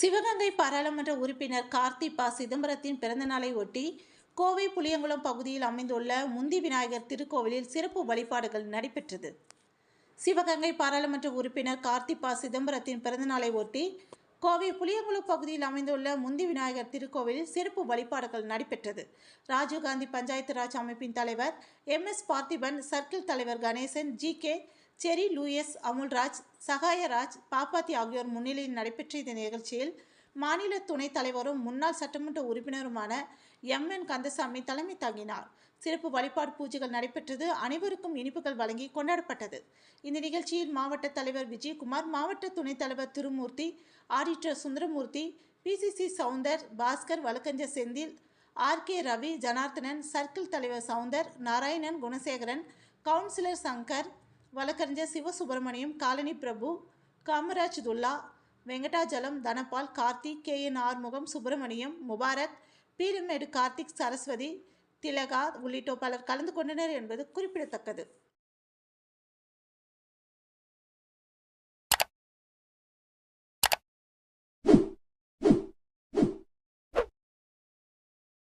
சிவகங்கை பாராளுமன்ற உறுப்பினர் கார்த்தி பா சிதம்பரத்தின் பிறந்தநாளை ஒட்டி கோவை புளியங்குளம் பகுதியில் அமைந்துள்ள முந்தி விநாயகர் திருக்கோவிலில் சிறப்பு வழிபாடுகள் நடைபெற்றது. சிவகங்கை பாராளுமன்ற உறுப்பினர் கார்த்தி பா சிதம்பரத்தின் பிறந்தநாளை ஒட்டி கோவை புளியங்குளம் பகுதியில் அமைந்துள்ள முந்தி விநாயகர் திருக்கோவிலில் சிறப்பு வழிபாடுகள் நடைபெற்றது. ராஜீவ்காந்தி பஞ்சாயத்து ராஜ் அமைப்பின் தலைவர் எம் எஸ் பார்த்திபன் சர்க்கிள் தலைவர் Ganesan G K Cherry Louis Amulraj Sahayaraj Pappathi ஆகியோர் முன்னிலையில் நடைபெற்ற இந்த நிகழ்ச்சியில் மாநில துணைத் தலைவரும் முன்னாள் சட்டமன்ற உறுப்பினருமான எம். என். கந்தசாமி தலைமை தாங்கினார். சிறப்பு வழிபாடு பூஜைகள் நடைபெற்றது. அனைவருக்கும் இனிப்புகள் வழங்கி கொண்டாடப்பட்டது. இந்த நிகழ்ச்சியில் மாவட்ட தலைவர் விஜயகுமார் மாவட்ட துணைத் தலைவர் திருமூர்த்தி ஆடிட்டர் சுந்தரமூர்த்தி பிசிசி சவுந்தர் பாஸ்கர் வழக்கஞ்சர் செந்தில் ஆர்கே ரவி ஜனார்த்தனன் சர்க்கிள் தலைவர் சவுந்தர் நாராயணன் குணசேகரன் கவுன்சிலர் சங்கர் வழக்கறிஞர் Sivasubramaniam colony Prabhu Kamaraj Thulla Venkatachalam Dhanapal Karthik K. N. Arumugam Subramaniam Mubarak Peeramedu Karthik Saraswathi Thilaga உள்ளிட்டோர் பலர் கலந்து கொண்டனர் என்பது குறிப்பிடத்தக்கது.